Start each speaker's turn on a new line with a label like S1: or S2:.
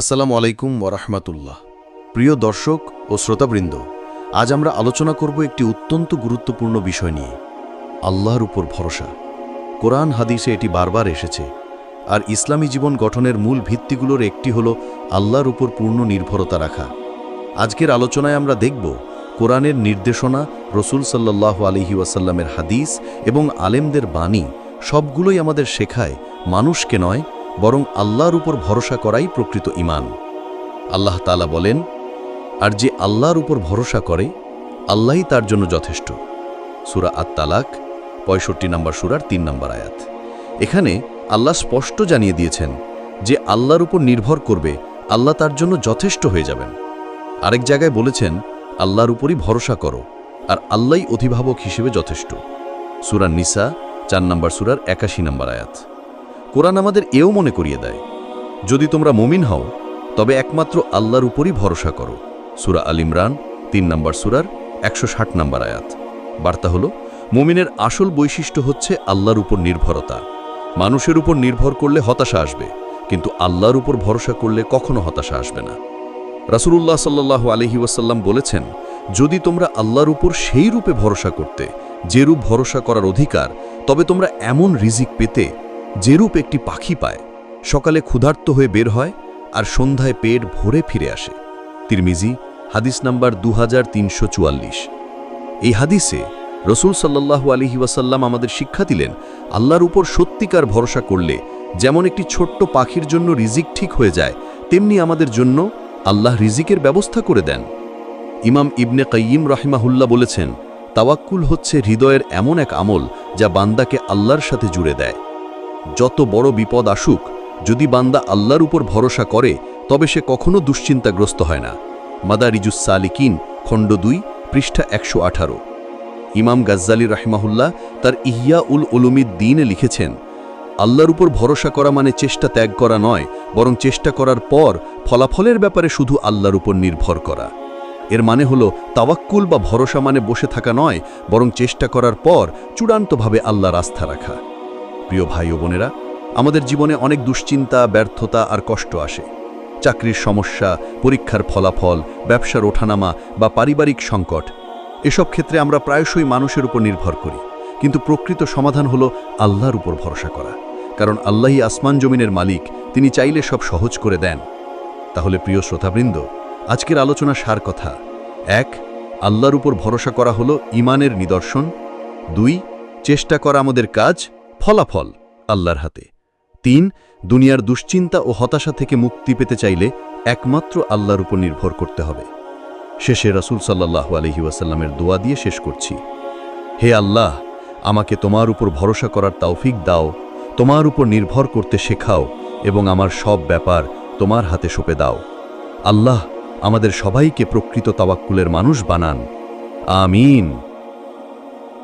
S1: আসসালামু আলাইকুম ওরহমাতুল্লাহ প্রিয় দর্শক ও শ্রোতাবৃন্দ, আজ আমরা আলোচনা করব একটি অত্যন্ত গুরুত্বপূর্ণ বিষয় নিয়ে। আল্লাহর উপর ভরসা। কোরআন হাদিসে এটি বারবার এসেছে, আর ইসলামী জীবন গঠনের মূল ভিত্তিগুলোর একটি হল আল্লাহর উপর পূর্ণ নির্ভরতা রাখা। আজকের আলোচনায় আমরা দেখব কোরআনের নির্দেশনা, রসুল সাল্লাহ আলহি ওয়াসাল্লামের হাদিস এবং আলেমদের বাণী সবগুলোই আমাদের শেখায় মানুষকে নয় বরং আল্লাহর উপর ভরসা করাই প্রকৃত ইমান আল্লাহ তালা বলেন, আর যে আল্লাহর উপর ভরসা করে, আল্লাহই তার জন্য যথেষ্ট। সুরা আত তালাক পঁয়ষট্টি নম্বর সুরার তিন নম্বর আয়াত। এখানে আল্লাহ স্পষ্ট জানিয়ে দিয়েছেন যে আল্লাহর উপর নির্ভর করবে, আল্লাহ তার জন্য যথেষ্ট হয়ে যাবেন। আরেক জায়গায় বলেছেন, আল্লাহর উপরই ভরসা করো, আর আল্লাহই অধিভাবক হিসেবে যথেষ্ট। সুরা নিসা, চার নম্বর সুরার একাশি নম্বর আয়াত। কোরআন আমাদের এও মনে করিয়ে দেয়। যদি তোমরা মমিন হও, তবে একমাত্র আল্লাহর উপরই ভরসা করো। সুরা আল ইমরান, তিন নম্বর সুরার একশো ষাট নম্বর আয়াত। বার্তা হল, মুমিনের আসল বৈশিষ্ট্য হচ্ছে আল্লাহর উপর নির্ভরতা। মানুষের উপর নির্ভর করলে হতাশা আসবে, কিন্তু আল্লাহর উপর ভরসা করলে কখনো হতাশা আসবে না। রাসূলুল্লাহ সাল্লাহ আলহি ওয়াসাল্লাম বলেছেন, যদি তোমরা আল্লাহর উপর সেই রূপে ভরসা করতে যেরূপ ভরসা করার অধিকার, তবে তোমরা এমন রিজিক পেতে যেরূপ একটি পাখি পায়, সকালে ক্ষুধার্ত হয়ে বের হয় আর সন্ধ্যায় পেট ভরে ফিরে আসে। তিরমিজি, হাদিস নাম্বার দু হাজার তিনশো চুয়াল্লিশ। এই হাদিসে রসুল সাল্লাহু আলিহি ওয়াসাল্লাম আমাদের শিক্ষা দিলেন, আল্লাহর উপর সত্যিকার ভরসা করলে যেমন একটি ছোট্ট পাখির জন্য রিজিক ঠিক হয়ে যায়, তেমনি আমাদের জন্য আল্লাহ রিজিকের ব্যবস্থা করে দেন। ইমাম ইবনে কাইয়িম রাহিমাহুল্লাহ বলেছেন, তাওয়াক্কুল হচ্ছে হৃদয়ের এমন এক আমল যা বান্দাকে আল্লাহর সাথে জুড়ে দেয়। যত বড় বিপদ আসুক, যদি বান্দা আল্লাহর উপর ভরসা করে, তবে সে কখনো দুশ্চিন্তাগ্রস্ত হয় না। মাদারিজুস সালিকিন, খণ্ড দুই, পৃষ্ঠা একশো আঠারো। ইমাম গাজ্জালি রাহমাহুল্লাহ তার ইহিয়া উল উলুমিদ দিনে লিখেছেন, আল্লাহর উপর ভরসা করা মানে চেষ্টা ত্যাগ করা নয়, বরং চেষ্টা করার পর ফলাফলের ব্যাপারে শুধু আল্লাহর উপর নির্ভর করা। এর মানে হলো, তাওয়াক্কুল বা ভরসা মানে বসে থাকা নয়, বরং চেষ্টা করার পর চূড়ান্তভাবে আল্লাহর আস্থা রাখা। প্রিয় ভাই ও বোনেরা, আমাদের জীবনে অনেক দুশ্চিন্তা, ব্যর্থতা আর কষ্ট আসে। চাকরির সমস্যা, পরীক্ষার ফলাফল, ব্যবসার ওঠানামা বা পারিবারিক সংকট, এসব ক্ষেত্রে আমরা প্রায়শই মানুষের উপর নির্ভর করি। কিন্তু প্রকৃত সমাধান হলো আল্লাহর উপর ভরসা করা। কারণ আল্লাহই আসমান জমিনের মালিক, তিনি চাইলে সব সহজ করে দেন। তাহলে প্রিয় শ্রোতাবৃন্দ, আজকের আলোচনা সার কথা। এক, আল্লাহর উপর ভরসা করা হলো ইমানের নিদর্শন। দুই, চেষ্টা করা আমাদের কাজ। ফলাফল আল্লাহর হাতে। তিন, দুনিয়ার দুশ্চিন্তা ও হতাশা থেকে মুক্তি পেতে চাইলে একমাত্র আল্লাহর উপর নির্ভর করতে হবে। শেষে রাসূল সাল্লাহ আলহি ওয়াসাল্লামের দোয়া দিয়ে শেষ করছি। হে আল্লাহ, আমাকে তোমার উপর ভরসা করার তৌফিক দাও, তোমার উপর নির্ভর করতে শেখাও এবং আমার সব ব্যাপার তোমার হাতে সঁপে দাও। আল্লাহ, আমাদের সবাইকে প্রকৃত তাওয়াক্কুলের মানুষ বানান। আমিন।